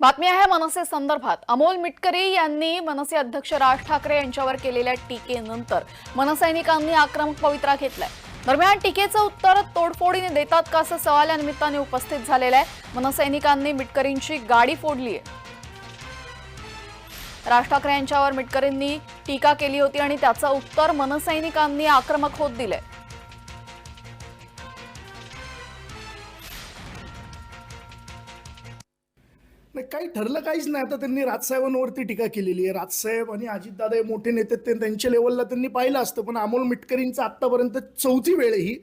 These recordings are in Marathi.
बातमी आहे मनसे संदर्भात. अमोल मिटकरी यांनी मनसे अध्यक्ष राज ठाकरे यांच्यावर केलेल्या टीकेनंतर मनसैनिकांनी आक्रमक पवित्रा घेतलाय. दरम्यान टीकेचं उत्तर तोडफोडीने देतात का असं सवाल या निमित्ताने उपस्थित झालेलं आहे. मनसैनिकांनी मिटकरींची गाडी फोडली आहे. राज ठाकरे यांच्यावर मिटकरींनी टीका केली होती आणि त्याचं उत्तर मनसैनिकांनी आक्रमक होत दिलंय. नाही काही ठरलं काहीच नाही. आता त्यांनी राजसाहेबांवरती टीका केलेली आहे. राजसाहेब आणि अजितदादा हे मोठे नेते ते त्यांच्या लेवलला त्यांनी पाहिलं असतं. पण अमोल मिटकरींचा आत्तापर्यंत चौथी वेळ ही.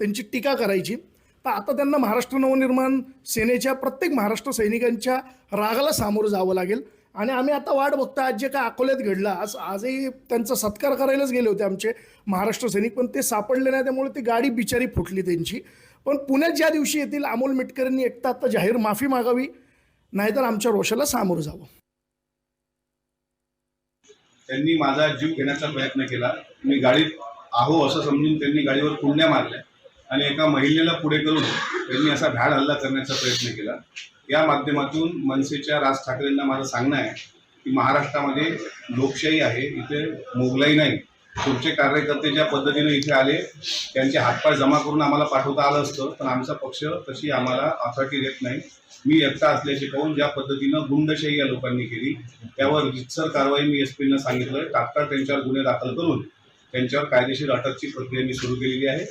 त्यांची टीका करायची. तर आता त्यांना महाराष्ट्र नवनिर्माण सेनेच्या प्रत्येक महाराष्ट्र सैनिकांच्या रागाला सामोरं जावं लागेल. आणि आम्ही आता वाट बघतो आज जे काय अकोल्यात घडलं आज आजही त्यांचा सत्कार करायलाच गेले होते आमचे महाराष्ट्र सैनिक पण ते सापडले नाही. त्यामुळे ती गाडी बिचारी फुटली त्यांची. पण पुण्यात ज्या दिवशी येतील अमोल मिटकरींनी एकटा आता जाहीर माफी मागावी. नाहीतर आमच्या रोषाला सामोरं जावं. त्यांनी माझा जीव घेण्याचा प्रयत्न केला. मी गाडीत आहो असं समजून त्यांनी गाडीवर कुंड्या मारल्या आणि एका महिलेला पुढे करून त्यांनी असा भ्याड हल्ला करण्याचा प्रयत्न केला. या माध्यमातून मनसेच्या राज ठाकरेंना माझं सांगणं आहे की महाराष्ट्रामध्ये लोकशाही आहे इथे मोगलाई नाही. तुमचे कार्यकर्ते ज्या पद्धतीने इथे आले त्यांचे हातपाय जमा करून आम्हाला पाठवता आलं असतं पण आमचा पक्ष तशी आम्हाला अथॉरिटी देत नाही. मी एकटा असल्याचे पाहून ज्या पद्धतीनं गुंडशाही या लोकांनी केली त्यावर रितसर कारवाई मी एस पीनं सांगितलं तात्काळ त्यांच्यावर गुन्हे दाखल करून त्यांच्यावर कायदेशीर अटकची प्रक्रिया मी सुरू केलेली आहे.